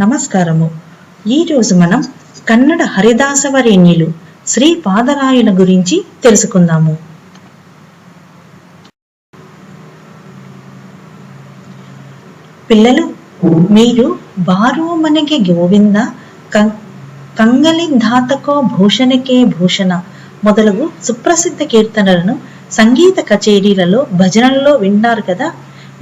నమస్కారము. ఈరోజు మనం కన్నడ హరిదాసవరేణ్యులు శ్రీ పాదరాయుల గురించి తెలుసుకుందాము. పిల్లలు మీరు బారు మనకి గోవింద కం- కంగలి ధాతకో భూషణకే భూషణ మొదలగు సుప్రసిద్ధ కీర్తనలను సంగీత కచేరీలలో భజనలలో విన్నారు కదా?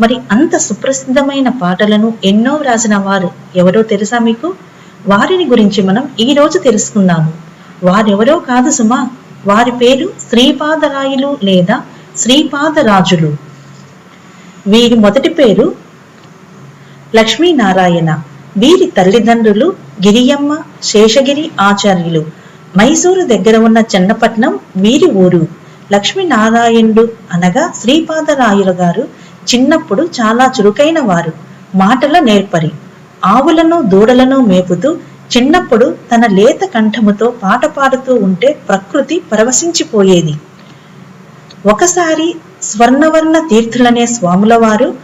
మరి అంత సుప్రసిద్ధమైన పాటలను ఎన్నో వ్రాసిన వారు ఎవరో తెలుసా మీకు? వారిని గురించి మనం ఈ రోజు తెలుసుకుందాము. వారెవరో కాదు సుమా. వారి పేరు శ్రీపాదరాయులు లేదా శ్రీపాదరాజులు. వీరి మొదటి పేరు లక్ష్మీనారాయణ. వీరి తల్లిదండ్రులు గిరియమ్మ శేషగిరి ఆచార్యులు. మైసూరు దగ్గర ఉన్న చెన్నపట్నం వీరి ఊరు. లక్ష్మీనారాయణుడు అనగా శ్రీపాదరాయులు గారు చిన్నప్పుడు చాలా చురుకైన వారు. మాటల నేర్పరి. ఆవులను దూడలను మేపుతూ చిన్నప్పుడు తన లేత కంఠముతో పాట పాడుతూ ఉంటే ప్రకృతి పరవశించిపోయేది. ఒకసారి స్వర్ణవర్ణ తీర్థులనే స్వాముల వారు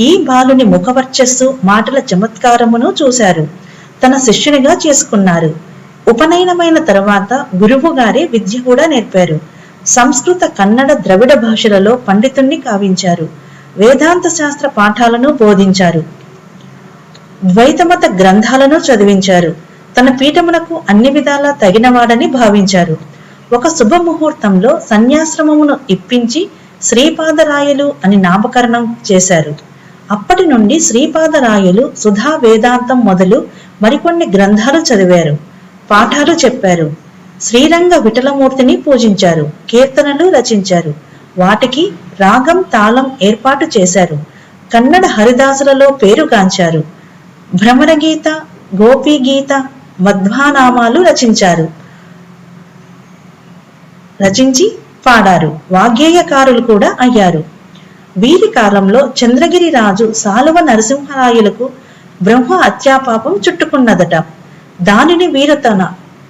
ఈ బాలుని ముఖవర్చస్సు మాటల చమత్కారమును చూశారు. తన శిష్యునిగా చేసుకున్నారు. ఉపనయనమైన తర్వాత గురువు గారే విద్య కూడా నేర్పారు. సంస్కృత కన్నడ ద్రవిడ భాషలలో పండితుణ్ణి కావించారు. వేదాంత శాస్త్ర పాఠాలను బోధించారు. ద్వైతమత గ్రంథాలను చదివించారు. తన పీఠమునకు అన్ని విధాలా తగినవాడని భావించారు. ఒక శుభముహూర్తంలో సన్యాశ్రమమును ఇప్పించి శ్రీపాదరాయలు అని నామకరణం చేశారు. అప్పటి నుండి శ్రీపాదరాయలు సుధా వేదాంతం మొదలు మరికొన్ని గ్రంథాలు చదివారు. పాఠాలు చెప్పారు. శ్రీరంగ విఠలమూర్తిని పూజించారు. కీర్తనలు రచించారు. వాటికి రాగం తాళం ఏర్పాటు చేశారు. కన్నడ హరిదాసులలో పేరుగాంచారు భ్రమరగీత గోపీగీత మధ్వానామాలు రచించారు. రచించి పాడారు. వాగ్గేయకారులు కూడా అయ్యారు. వీరి కాలంలో చంద్రగిరి రాజు సాలువ నరసింహరాయులకు బ్రహ్మ హత్యాపాపం చుట్టుకున్నదట. దానిని వీరు తన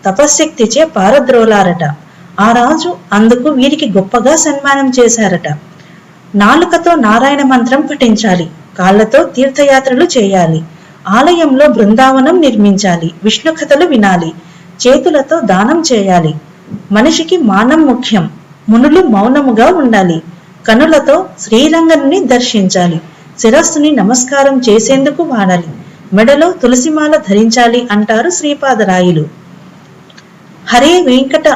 తపశ్శక్తిచే పారద్రోలారట. ఆ రాజు అందుకు వీరికి గొప్పగా సన్మానం చేశారట. నాలుకతో నారాయణ మంత్రం పఠించాలి కాళ్ళతో తీర్థయాత్రలు చేయాలి ఆలయంలో బృందావనం నిర్మించాలి విష్ణు కథలు వినాలి చేతులతో దానం చేయాలి. మనిషికి మానం ముఖ్యం మునులు మౌనముగా ఉండాలి కనులతో శ్రీరంగని దర్శించాలి శిరస్సుని నమస్కారం చేసేందుకు వాడాలి మెడలో తులసిమాల ధరించాలి అంటారు శ్రీపాదరాయులు. హరే వెంకట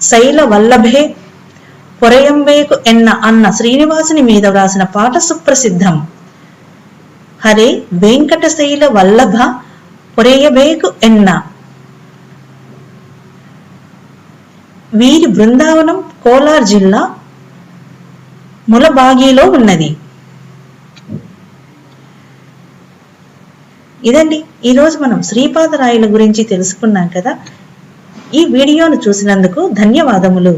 శైల వల్లభే పొరయంబేకు ఎన్న అన్న శ్రీనివాసుని మీద వ్రాసిన పాట సుప్రసిద్ధం. హరే వెంకటశైల వల్లభ పొరయబేకు ఎన్న. వీరి బృందావనం కోలార్ జిల్లా ములబాగిలో ఉన్నది. ఇదండి ఈరోజు మనం శ్రీపాదరాయుల గురించి తెలుసుకున్నాం కదా. ఈ వీడియోను చూసినందుకు ధన్యవాదములు.